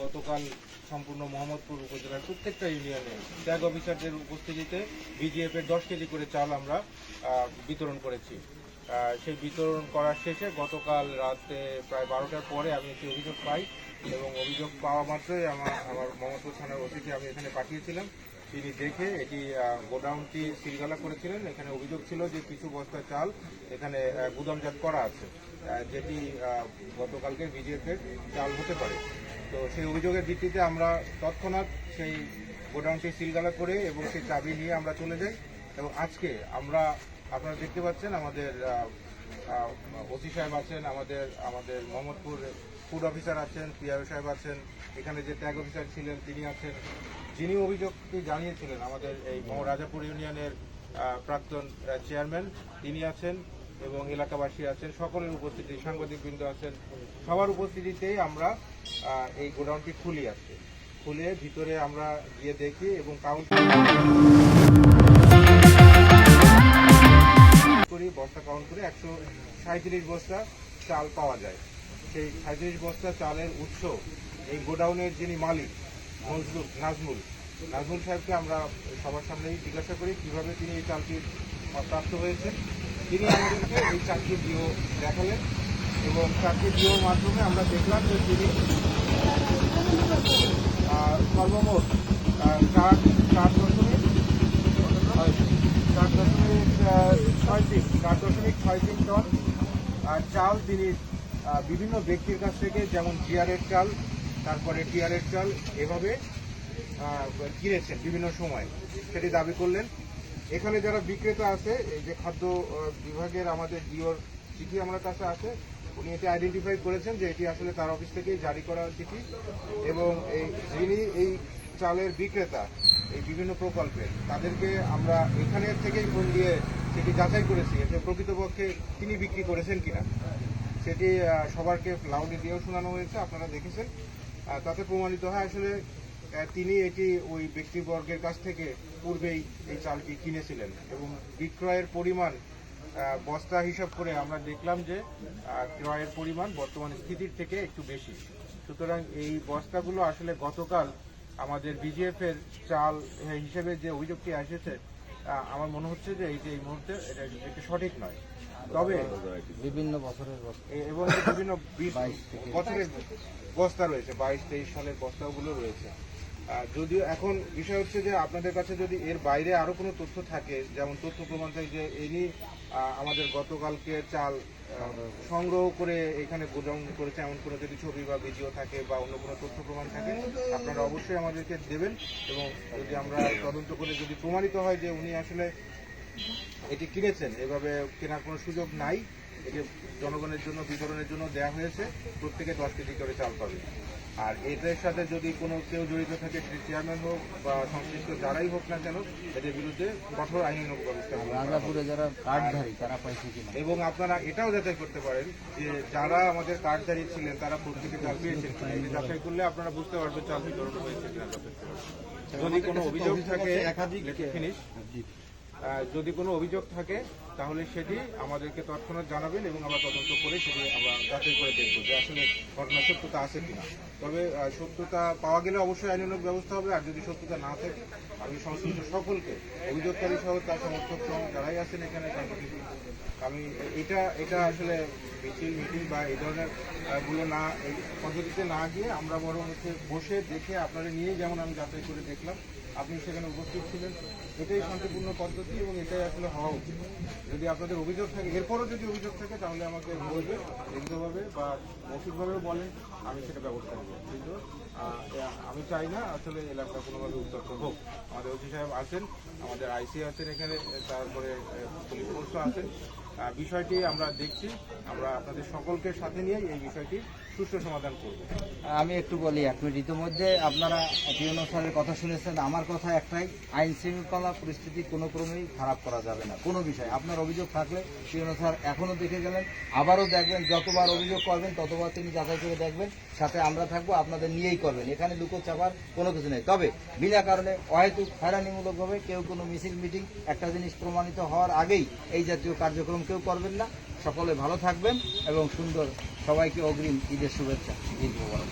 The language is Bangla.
গতকাল সম্পূর্ণ মোহাম্মদপুর উপজেলার প্রত্যেকটা ইউনিয়নে ট্যাগ অফিসারদের উপস্থিতিতে বিজিএফ এর দশ কেজি করে চাল আমরা বিতরণ করেছি। সেই বিতরণ করার শেষে গতকাল রাতে প্রায় বারোটার পরে আমি একটি অভিযোগ পাই এবং অভিযোগ পাওয়া মাত্রই আমার আমার মোহাম্মদপুর থানার ওসিকে আমি এখানে পাঠিয়েছিলাম। তিনি দেখে এটি গোডাউনটি সিলগালা করেছিলেন। এখানে অভিযোগ ছিল যে কিছু বস্তা চাল এখানে গুদামজাত করা আছে যেটি গতকালকে বিজিএফ এর চাল হতে পারে। তো সেই অভিযোগের ভিত্তিতে আমরা তৎক্ষণাৎ সেই গোডাউনটি সিলগালা করে এবং সেই চাবি নিয়ে আমরা চলে যাই এবং আজকে আমরা আপনারা দেখতে পাচ্ছেন আমাদের ওসি সাহেব আছেন, আমাদের আমাদের মোহাম্মদপুর ফুড অফিসার আছেন পিআর সাহেব আছেন, এখানে যে ট্যাগ অফিসার ছিলেন তিনি আছেন। যিনি অভিযোগটি জানিয়েছিলেন আমাদের এই মহারাজাপুর ইউনিয়নের প্রাক্তন চেয়ারম্যান, তিনি আছেন। এবং এলাকাবাসী আছেন, সকলের উপস্থিতি, সাংবাদিকবৃন্দ আছেন, সবার উপস্থিতিতেই আমরা এই গোডাউনটি খুলি আজকে। খুলে ভিতরে আমরা গিয়ে দেখি এবং করি। বস্তা কাউন্ট করে একশো সাঁত্রিশ বস্তা চাল পাওয়া যায়। সেই সাঁত্রিশ বস্তা চালের উৎস এই গোডাউনের যিনি মালিক নজরুল নাজমুল। নাজমুল সাহেবকে আমরা সবার সামনেই জিজ্ঞাসা করি, কীভাবে তিনি এই চালটি প্রাপ্ত হয়েছে তিনি আমাদেরকে এই চারটি ডিও দেখালেন এবং চারটি ডিওর মাধ্যমে আমরা দেখলাম যে তিনি সর্বমোট চার চার দশমিক চার দশমিক ছয় তিন, চার দশমিক ছয় তিন টন চাল তিনি বিভিন্ন ব্যক্তির কাছ থেকে, যেমন জিয়ারের চাল, তারপরে টিয়ারের চাল এভাবে কিনেছেন বিভিন্ন সময়। সেটি দাবি করলেন। এখানে যারা বিক্রেতা আছে, এই যে খাদ্য বিভাগের আমাদের ডিওর চিঠি আমার কাছে আছে, উনি এটি আইডেন্টিফাই করেছেন যে এটি আসলে তার অফিস থেকেই জারি করা চিঠি এবং এই যিনি এই চালের বিক্রেতা, এই বিভিন্ন প্রকল্পের, তাদেরকে আমরা এখানের থেকেই ফোন দিয়ে সেটি যাচাই করেছি এতে প্রকৃতপক্ষে তিনি বিক্রি করেছেন কিনা। সেটি সবারকে লাউডে দিয়েও শোনানো হয়েছে, আপনারা দেখেছেন। তাতে প্রমাণিত হয় আসলে তিনি এটি ওই ব্যক্তিবর্গের কাছ থেকে পূর্বেই এই চালটি কিনেছিলেন এবং বিক্রয়ের পরিমাণ বস্তা হিসাব করে আমরা দেখলাম যে ক্রয়ের পরিমাণ বর্তমান স্থিতির থেকে একটু বেশি। সুতরাং এই বস্তাগুলো আসলে গতকাল আমাদের বিজিএফ এর চাল হিসেবে যে অভিযোগটি এসেছে আমার মনে হচ্ছে যে এইটি এই মুহূর্তে এটা সঠিক নয়। তবে বিভিন্ন বছরের এবং বিভিন্ন বছরের বস্তা রয়েছে? বাইশ তেইশ সালের বস্তাগুলো রয়েছে। যদিও এখন বিষয় হচ্ছে যে আপনাদের কাছে যদি এর বাইরে আরও কোনো তথ্য থাকে যেমন তথ্য প্রমাণ থাকে যে আহ, আমাদের গতকালকে চাল সংগ্রহ করে এখানে গোডাউন করেছে এমন কোনো যদি ছবি বা ভিডিও থাকে বা অন্য কোনো তথ্য প্রমাণ থাকে আপনারা অবশ্যই আমাদেরকে দেবেন। এবং যদি আমরা তদন্ত করে যদি প্রমাণিত হয় যে উনি আসলে এটি কিনেছেন। এভাবে কেনার কোনো সুযোগ নাই। এটি জনগণের জন্য বিতরণের জন্য দেওয়া হয়েছে। প্রত্যেকে দশ কেজি করে চাল পাবে। আর এদের সাথে যদি কোনো কেউ জড়িত থাকে সেটি চেয়ারম্যান হোক বা সংশ্লিষ্ট যারাই হোক না কেন এদের বিরুদ্ধে কঠোর আইনানুগ ব্যবস্থা গ্রহণ করা হবে। রাজাপুরে যারা কার্ডধারী তারা পাইছে কিনা। এবং আপনারা এটাও যাচাই করতে পারেন যে যারা আমাদের কার্ডধারী ছিলেন তারা প্রত্যেকে চাল পেয়েছেন এটি যাচাই করলে আপনারা বুঝতে পারবেন চাল বিতরণ হয়েছে কিনা যদি কোনো অভিযোগ থাকে একাধিক ফিনিশ যদি কোনো অভিযোগ থাকে তাহলে সেটি আমাদেরকে তৎক্ষণাৎ জানাবেন এবং আমরা তদন্ত করে সেটি আমরা যাচাই করে দেখব যে আসলে ঘটনা সত্যতা আছে কিনা। তবে সত্যতা পাওয়া গেলে অবশ্যই আইনানুগ ব্যবস্থা হবে আর যদি সত্যতা না থাকে, আমি সংশ্লিষ্ট সকলকে অভিযোগকারী সহ তার সমর্থক সহ যারাই আছেন এখানে আমি এটা এটা আসলে মিছিল, মিটিং বা এই ধরনেরগুলো না, এই পদ্ধতিতে না গিয়ে আমরা বরং হচ্ছে বসে দেখে আপনারা নিয়ে যেমন আমি যাচাই করে দেখলাম, আপনি সেখানে উপস্থিত ছিলেন। এটাই শান্তিপূর্ণ পদ্ধতি এবং এটাই আসলে হওয়া উচিত। যদি আপনাদের অভিযোগ থাকে এরপরও যদি অভিযোগ থাকে তাহলে আমাকে বলবেন লিখিতভাবে বা মৌখিকভাবেও বলেন আমি সেটা ব্যবস্থা নেব। কিন্তু আমি চাই না আসলে এলাকা কোনোভাবে উত্তপ্ত হোক। আমাদের ওসি সাহেব আছেন আমাদের আইসি আছেন এখানে তারপরে পুলিশ ফোর্সও আছেন। বিষয়টি আমরা দেখছি আমরা আপনাদের সকলকে সাথে নিয়ে এই বিষয়টি সমাধান করব। আমি একটু বলি, এক মিনিট। ইতিমধ্যে আপনারা পিয়ন স্যারের কথা শুনেছেন। আমার কথা একটাই, আইন শৃঙ্খলা পরিস্থিতি কোনো ক্রমেই খারাপ করা যাবে না। কোনো বিষয়। আপনার অভিযোগ থাকলে পিয়ন স্যার এখনও দেখে গেলেন, আবারও দেখবেন, যতবার অভিযোগ করবেন, ততবার তিনি যাচাই করে দেখবেন। সাথে আমরা থাকব, আপনাদের নিয়েই করবেন। এখানে লুকো চাপার কোনো কিছু নেই। তবে বিনা কারণে অহেতুক হয়রানিমূলকভাবে কেউ কোনো মিছিল, মিটিং, একটা জিনিস প্রমাণিত হওয়ার আগেই এই জাতীয় কার্যক্রম কেউ করবেন না। সকলে ভালো থাকবেন এবং সুন্দর সবাইকে অগ্রিম ঈদের শুভেচ্ছা। ঈদ মোবারক।